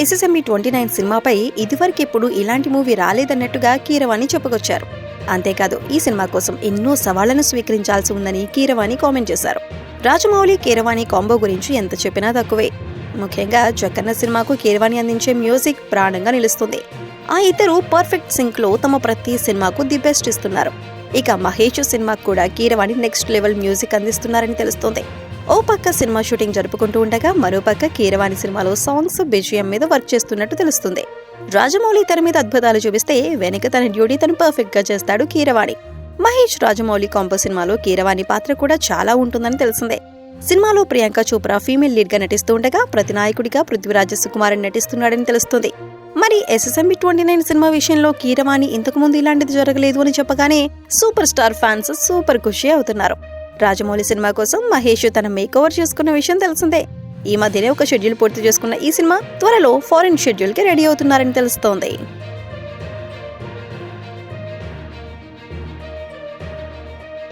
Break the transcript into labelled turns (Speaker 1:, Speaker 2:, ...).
Speaker 1: SSME twenty nine సినిమాపై ఇదివరకెప్పుడు ఇలాంటి movie రాలేదన్నట్టుగా Keeravani చెప్పుకొచ్చారు. అంతేకాదు ఈ సినిమా కోసం ఎన్నో సవాళ్ళను స్వీకరించాల్సి ఉందని కీరవాణి కామెంట్ చేశారు. రాజమౌళి కీరవాణి కాంబో గురించి ఎంత చెప్పినా తక్కువే. ముఖ్యంగా జక్కన్న సినిమాకు కీరవాణి అందించే మ్యూజిక్ ప్రాణంగా నిలుస్తుంది. ఆ ఇద్దరు పర్ఫెక్ట్ సింక్లో తమ ప్రతి సినిమాకు ది బెస్ట్ ఇస్తున్నారు. ఇక మహేష్ సినిమాకు కూడా కీరవాణి నెక్స్ట్ లెవెల్ మ్యూజిక్ అందిస్తున్నారని తెలుస్తోంది. ఓ పక్క సినిమా షూటింగ్ జరుపుకుంటూ ఉండగా మరో పక్క కీరవాణి సినిమాలో సాంగ్స్ బిజిఎం మీద వర్క్ చేస్తున్నట్టు తెలుస్తుంది. రాజమౌళి తెర మీద అద్భుతాలు చూపిస్తే వెనక తన డ్యూటీ తను పర్ఫెక్ట్గా చేస్తాడు కీరవాణి. మహేష్ రాజమౌళి కాంపో సినిమాలో కీరవాణి పాత్ర కూడా చాలా ఉంటుందని తెలిసిందే. సినిమాలో ప్రియాంక చోప్రా ఫీమేల్ లీడ్గా నటిస్తూ ఉండగా ప్రతినాయకుడిగా పృథ్వీరాజ సుకుమారన్ నటిస్తున్నాడని తెలుస్తుంది. మరి ఎస్ఎస్ఎంబి ట్వంటీ నైన్ సినిమా విషయంలో కీరవాణి ఇంతకుముందు ఇలాంటిది జరగలేదు అని చెప్పగానే సూపర్ స్టార్ ఫ్యాన్స్ సూపర్ ఖుషి అవుతున్నారు. రాజమౌళి సినిమా కోసం మహేష్ తన మేకోవర్ చేసుకున్న విషయం తెలిసిందే. ఈ మధ్యనే ఒక షెడ్యూల్ పూర్తి చేసుకున్న ఈ సినిమా త్వరలో ఫారిన్ షెడ్యూల్కి రెడీ అవుతున్నారని తెలుస్తోంది.